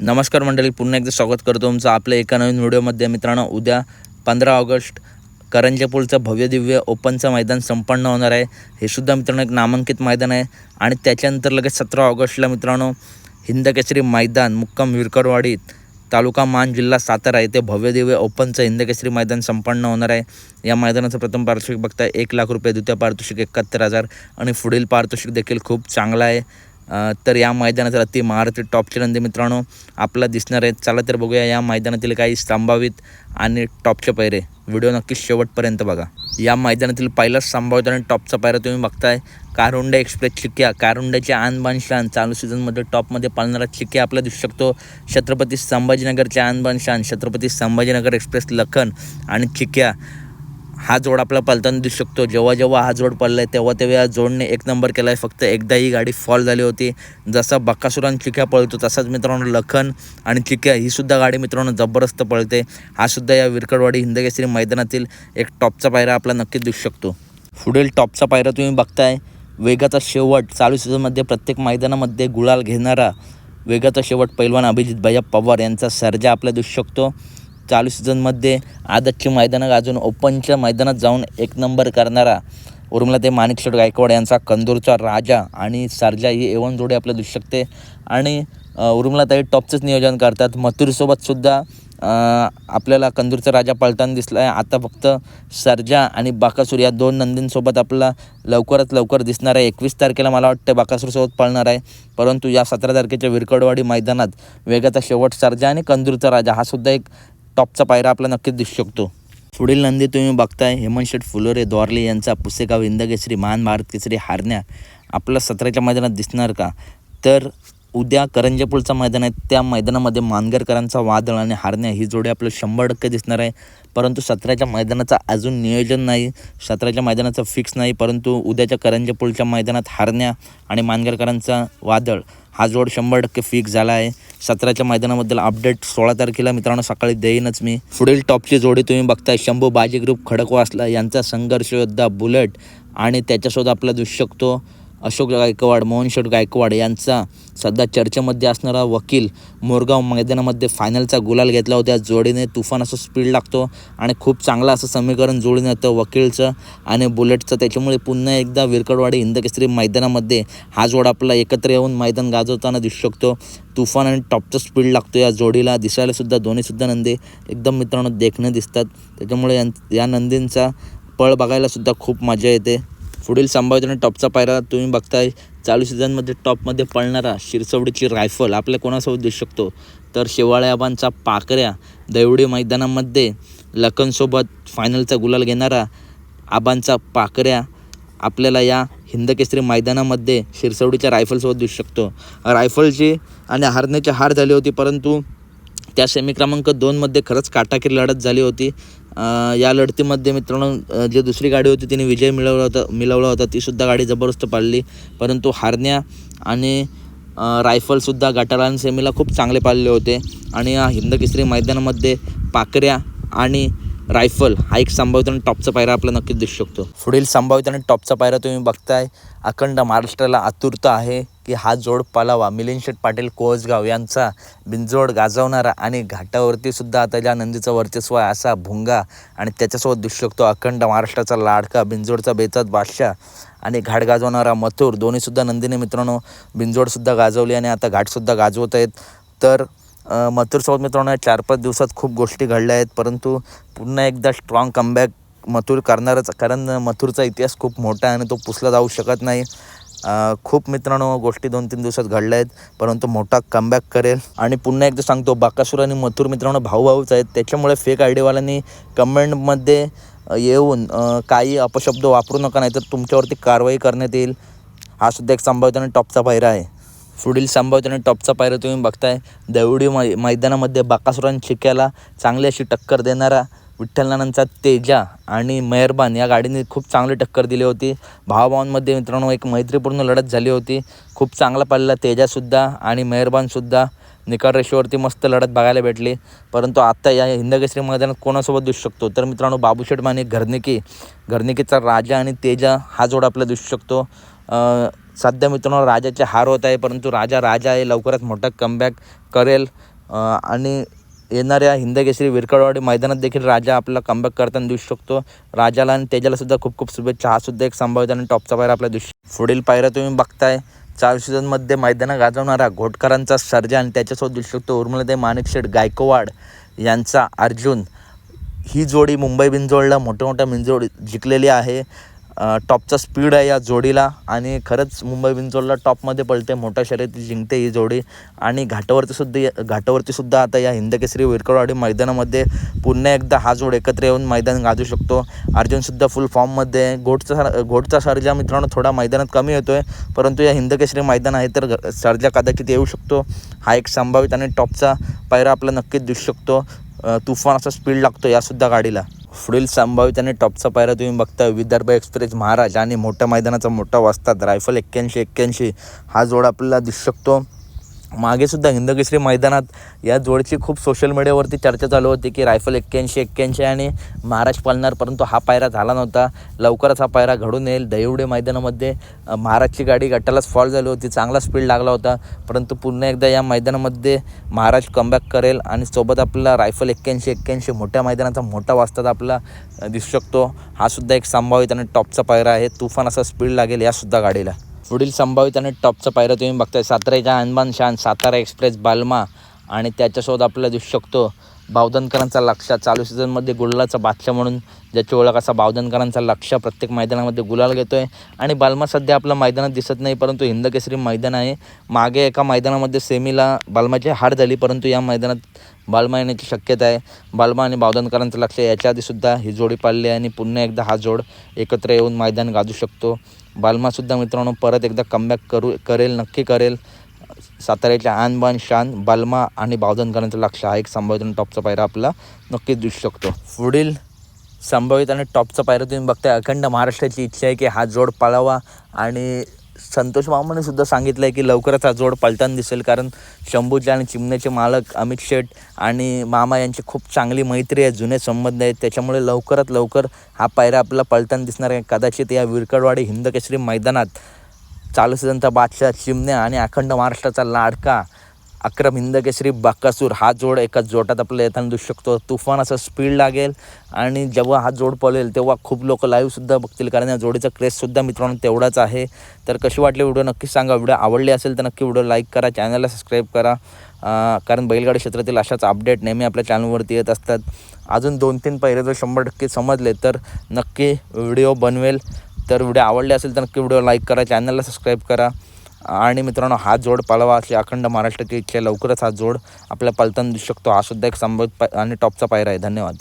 नमस्कार मंडळी पुन्हा एकदा स्वागत करतो तुमचं आपल्या एका नवीन व्हिडिओमध्ये मित्रांनो उद्या पंधरा ऑगस्ट करंजेपूलचं भव्य दिव्य ओपनचं मैदान संपन्न होणार आहे. हे सुद्धा मित्रांनो एक नामांकित मैदान आहे. आणि त्याच्यानंतर लगेच सतरा ऑगस्टला मित्रांनो हिंदकेसरी मैदान मुक्काम विरकरवाडीत तालुका मान जिल्हा सातारा येथे भव्य दिव्य ओपनचं हिंदकेसरी मैदान संपन्न होणार आहे. या मैदानाचं प्रथम पारितोषिक बघता एक लाख रुपये द्वितीय पारितोषिक एकाहत्तर हजार. आणि पुढील पारितोषिक देखील खूप चांगलं आहे. तर या मैदानात अति महाराष्ट्र टॉपचे नंदी मित्रांनो आपला दिसणार आहेत चला तर बघूया या मैदानातील काही संभावित आणि टॉपचे पैरे व्हिडिओ नक्कीच शेवटपर्यंत बघा. या मैदानातील पहिलाच संभावित आणि टॉपचा पायरा तुम्ही बघताय. कारुंडा एक्सप्रेस चिक्क्या कारुंड्याच्या आणबान शान. चालू सीझनमध्ये टॉपमध्ये पाळणारा चिक्क्या आपला दिसू शकतो. छत्रपती संभाजीनगरच्या आणबान शान. छत्रपती संभाजीनगर एक्सप्रेस लखन आणि चिक्क्या हा जोड आपला पलताना दिसू शकतो. जेव्हा जेव्हा हा जोड पडला आहे तेव्हा तेव्हा या जोडने एक नंबर केला आहे फक्त एकदा ही गाडी फॉल झाली होती. जसा बक्कासुरान चिक्या पळतो तसाच मित्रांनो लखन आणि चिक्या ही सुद्धा गाडी मित्रांनो जबरदस्त पळते. हा सुद्धा या विरकडवाडी हिंदकेसरी मैदानातील एक टॉपचा पायरा आपला नक्कीच दिसू शकतो. पुढील टॉपचा पायरा तुम्ही बघताय. वेगाचा शेवट चालू सीझनमध्ये प्रत्येक मैदानामध्ये गुळाल घेणारा वेगाचा शेवट पैलवान अभिजित भैया पवार यांचा सर्जा आपला दिसू शकतो. चालू सीझनमध्ये आदतची मैदानं गाजून ओपनच्या मैदानात जाऊन एक नंबर करणारा उर्मिला ते माणिकशेठ गायकवाड यांचा कंदूरचा राजा आणि सरजा ही एवन जोडी आपल्याला दिसू शकते. आणि अ, उर्मिलाताई टॉपचंच नियोजन करतात. मथुरीसोबतसुद्धा आपल्याला कंदूरचा राजा पळताना दिसला आहे आता फक्त सरजा आणि बाकासूर या दोन नंदींसोबत आपला लवकरात लवकर दिसणार आहे. एकवीस तारखेला मला वाटतं बाकासूरसोबत पळणार आहे. परंतु या सतरा तारखेच्या विरकडवाडी मैदानात वेगाचा शेवट सरजा आणि कंदूरचा राजा हा सुद्धा एक टॉपचा पायरा आपला नक्कीच दिसू शकतो. पुढील नंदी तुम्ही बघताय हेमंत शेठ फुलोरे द्वारले यांचा पुसेगाव हिंदकेसरी महान भारत केसरी हारण्या आपला सतराच्या मैदानात दिसणार का? तर उद्या करंजेपूलचं मैदान आहे. त्या मैदानामध्ये मानगरकरांचा वादळ आणि हारण्या ही जोडी आपलं शंभर टक्के दिसणार आहे. परंतु सतराच्या मैदानाचं अजून नियोजन नाही. सतराच्या मैदानाचं फिक्स नाही. परंतु उद्याच्या करंजेपूलच्या मैदानात हारण्या आणि मानगरकरांचा वादळ हा जोड शंभर टक्के फिक्स झाला आहे. सतराच्या मैदानाबद्दल अपडेट सोळा तारखेला मित्रांनो सकाळी देईनच मी. पुढील टॉपची जोडी तुम्ही बघताय. शंभू बाजी ग्रुप खडकवासला यांचा संघर्ष योद्धा बुलेट आणि त्याच्यासोबत आपला दिसू शकतो. अशोक गायकवाड मोहनशेठ गायकवाड यांचा सध्या चर्चेमध्ये असणारा वकील मोरगाव मैदानामध्ये फायनलचा गुलाल घेतला होता. जोडीने तुफान असं स्पीड लागतो आणि खूप चांगलं असं समीकरण जोडीने येतं वकीलचं आणि बुलेटचं त्याच्यामुळे पुन्हा एकदा विरकडवाडी हिंदकेसरी मैदानामध्ये हा जोड आपला एकत्र येऊन मैदान गाजवताना दिसू शकतो. तुफान आणि टॉपचा स्पीड लागतो या जोडीला. दिसायलासुद्धा दोन्हीसुद्धा नंदी एकदम मित्रांनो देखणे दिसतात. त्याच्यामुळे यां या नंदींचा पळ बघायलासुद्धा खूप मजा येते. पुढील संभाव्य आणि टॉपचा पायरा तुम्ही बघताय. चालू सीझनमध्ये टॉपमध्ये पळणारा शिरसवडीची रायफल आपल्या कोणासोबत दिसू शकतो? तर शेवाळ्याबांचा पाकऱ्या दैवडी मैदानामध्ये लखनसोबत फायनलचा गुलाल घेणारा आबांचा पाकऱ्या आपल्याला या हिंदकेसरी मैदानामध्ये शिरसवडीच्या रायफलसोबत दिसू शकतो. रायफलची आणि हारण्याची हार झाली होती परंतु त्या सेमी क्रमांक दोनमध्ये खरंच काटाकीर लढत झाली होती. या लढतीमध्ये मित्रांनो जी दुसरी गाडी होती तिने विजय मिळवला होता मिळवला होता तीसुद्धा गाडी जबरदस्त पाळली परंतु हारण्या आणि रायफलसुद्धा गटाला आणि सेमीला खूप चांगले पाळले होते. आणि या हिंद केसरी मैदानामध्ये पाकऱ्या आणि रायफल हा एक संभावित आणि टॉपचा पायरा आपला नक्कीच दिसू शकतो. पुढील संभावित आणि टॉपचा पायरा तुम्ही बघताय. अखंड महाराष्ट्राला आतुरता आहे. की हा जोड पालावा. मिलिंद शेठ पाटील कोळसगाव यांचा बिंजोड गाजवणारा आणि घाटावरती सुद्धा आता ज्या नंदीचं वर्चस्व आहे असा भुंगा आणि त्याच्यासोबत दिसू शकतो अखंड महाराष्ट्राचा लाडका बिंजोडचा बेचात बादशाह आणि घाट गाजवणारा मथुर. दोन्हीसुद्धा नंदीने मित्रांनो बिंजोडसुद्धा गाजवली आणि आता घाटसुद्धा गाजवत आहेत. तर मथुरसोबत मित्रांनो या चार पाच दिवसात खूप गोष्टी घडल्या आहेत. परंतु पुन्हा एकदा स्ट्रॉंग कमबॅक मथुर करणारच कारण मथुरचा इतिहास खूप मोठा आहे आणि तो पुसला जाऊ शकत नाही. खूप मित्रांनो गोष्टी दोन तीन दिवसात घडल्या आहेत परंतु मोठा कमबॅक करेल. आणि पुन्हा एकदा सांगतो बाकासूर आणि मथुर मित्रांनो भाऊभाऊच आहेत. त्याच्यामुळे फेक आयडीवाल्यांनी कमेंटमध्ये येऊन काही अपशब्द वापरू नका नाही तर तुमच्यावरती कारवाई करण्यात येईल. हा सुद्धा एक संभाव्यता आणि टॉपचा पायरा आहे. पुढील संभाव्यता आणि टॉपचा पायरा तुम्ही बघताय. देवडी मै मैदानामध्ये बाकासुरान शिक्याला चांगली अशी टक्कर देणारा विठ्ठलनानांचा तेजा आणि मेहरबान या गाडीने खूप चांगली टक्कर दिली होती. भावाभावांमध्ये मित्रांनो एक मैत्रीपूर्ण लढत झाली होती. खूप चांगला पाहिलेला तेजासुद्धा आणि मेहरबानसुद्धा निकाल रेषेवरती मस्त लढत बघायला भेटली. परंतु आत्ता या हिंदकेसरी मैदानात कोणासोबत दिसू शकतो? तर मित्रांनो बाबूशेठ माने घरनिकी. घरनिकीचा राजा आणि तेजा हा जोड आपल्याला दिसू शकतो. सध्या मित्रांनो राजाचे हार होत आहे परंतु राजा राजा आहे. लवकरात मोठा कमबॅक करेल. आणि येणाऱ्या हिंदकेसरी विरकडवाडी मैदानात देखील राजा आपला कमबॅक करताना दिसू शकतो. राजाला आणि तेजाला सुद्धा खूप खूप शुभेच्छा. हा सुद्धा एक संभावित आणि टॉपचा पायरा आपल्या दिवशी पुढील पायऱ्या तुम्ही बघताय. चार सीझनमध्ये मैदानं गाजवणारा घोटकरांचा सर्जा आणि त्याच्यासोबत दिसू शकतो उर्मिलादेवी माणिकशेठ गायकवाड यांचा अर्जुन. ही जोडी मुंबई बिंजोडला मोठ्या मोठ्या बिंजोड जिंकलेली आहे. टॉपचा स्पीड आहे या जोडीला आणि खरंच मुंबई बिंजोडला टॉपमध्ये पळते मोठ्या शर्यती जिंकते ही जोडी. आणि घाटावरती सुद्धा घाटावरती सुद्धा आता या हिंदकेसरी विरकरवाडी मैदानामध्ये पुन्हा एकदा हा जोड एकत्र येऊन मैदान गाजू शकतो. अर्जुनसुद्धा फुल फॉर्ममध्ये घोटचा सर घोटचा सर्जा मित्रांनो थोडा मैदानात कमी येतो आहे परंतु या हिंदकेसरी मैदान आहे तर सर्जा कदाचित येऊ शकतो. हा एक संभावित आणि टॉपचा पायरा आपला नक्कीच दिसू शकतो. तुफान असा स्पीड लागतो यासुद्धा गाडीला. पुढील संभावित आणि टॉपचा पायरा तुम्ही बघता विदर्भ एक्सप्रेस महाराज आणि मोठ्या मैदानाचा मोठा वाजतात रायफल एक्क्याऐंशी एक्क्याऐंशी हा जोड आपल्याला दिसू शकतो. मागेसुद्धा हिंदकेसरी मैदानात या जोडची खूप सोशल मीडियावरती चर्चा चालू होती की रायफल एक्क्याऐंशी एक्क्याऐंशी आणि महाराज पळणार परंतु हा पायरा झाला नव्हता. लवकरच हा पायरा घडून येईल. दहिवडे मैदानामध्ये महाराजची गाडी गटालाच फॉल झाली होती. चांगला स्पीड लागला होता परंतु पुन्हा एकदा या मैदानामध्ये महाराज कमबॅक करेल आणि सोबत आपला रायफल एक्क्याऐंशी एक्क्याऐंशी मोठ्या मैदानाचा मोठा वाजतात आपला दिसू शकतो. हा सुद्धा एक संभावित आणि टॉपचा पायरा आहे. तुफान असा स्पीड लागेल यासुद्धा गाडीला. पुढील संभावित आणि टॉपचा पायरा तुम्ही बघताय. साताऱ्याच्या अनबान शान सातारा एक्सप्रेस बालमा आणि त्याच्यासोबत आपल्याला दिसू शकतो. बावधनकरांचा लक्ष चालू सीझनमध्ये गुल्लाचा बादशाह म्हणून ज्याची ओळख असा बावधनकरांचा लक्ष प्रत्येक मैदानामध्ये गुलाल घेतो आहे आणि बालमा सध्या आपल्या मैदानात दिसत नाही परंतु हिंदकेसरी मैदान आहे. मागे एका मैदानामध्ये सेमीला बालमाची हार झाली परंतु या मैदानात बालमा येण्याची शक्यता आहे. बालमा आणि बावधनकरांचं लक्ष याच्या आधीसुद्धा ही जोडी पाळली आहे आणि पुन्हा एकदा हा जोड एकत्र येऊन मैदान गाजू शकतो. बालमासुद्धा मित्रांनो परत एकदा कमबॅक करू करेल नक्की करेल. साताऱ्याच्या आनबान शान बालमा आणि बावधनकरांचं लक्ष हा एक संभावित आणि टॉपचा पायरा आपला नक्कीच दिसू शकतो. पुढील संभावित आणि टॉपचा पायरा तुम्ही बघताय. अखंड महाराष्ट्राची इच्छा आहे की हा जोड पाळावा आणि संतोष मामाने सुद्धा सांगितलं आहे की लवकरच हा जोड पलताना दिसेल. कारण शंभूचे आणि चिमण्याचे मालक अमित शेठ आणि मामा यांची खूप चांगली मैत्री आहे जुने संबंध आहेत. त्याच्यामुळे लवकरात लवकर हा पायरा आपल्याला पलताना दिसणार आहे. कदाचित या विरकडवाडी हिंदकेसरी मैदानात चालू बादशाह चिमण्या आणि अखंड महाराष्ट्राचा लाडका अक्रम हिंदकेसरी बाकासूर. हा जोड एका जोटात आपल्याला येताना दिसू शकतो. तुफान असं स्पीड लागेल आणि जेव्हा हा जोड पळेल तेव्हा खूप लोक लाईव्हसुद्धा बघतील कारण या जोडीचा क्रेजसुद्धा मित्रांनो तेवढाच आहे. तर कशी वाटली व्हिडिओ नक्कीच सांगा. व्हिडिओ आवडली असेल तर नक्की व्हिडिओ लाईक करा. चॅनलला सबस्क्राईब करा. कारण बैलगाडी क्षेत्रातील अशाच अपडेट नेहमी आपल्या चॅनलवरती येत असतात. अजून दोन तीन पहिले जर शंभर टक्के समजले तर नक्की व्हिडिओ बनवेल. तर व्हिडिओ आवडले असेल तर नक्की व्हिडिओ लाईक करा चॅनलला सबस्क्राईब करा. आणि मित्रांनो हा जोड पाळावा असले अखंड महाराष्ट्राची इच्छा लवकरच हा जोड आपल्या पलताना दिसू शकतो. हा सुद्धा एक संभव आणि टॉपचा पायरा आहे. धन्यवाद.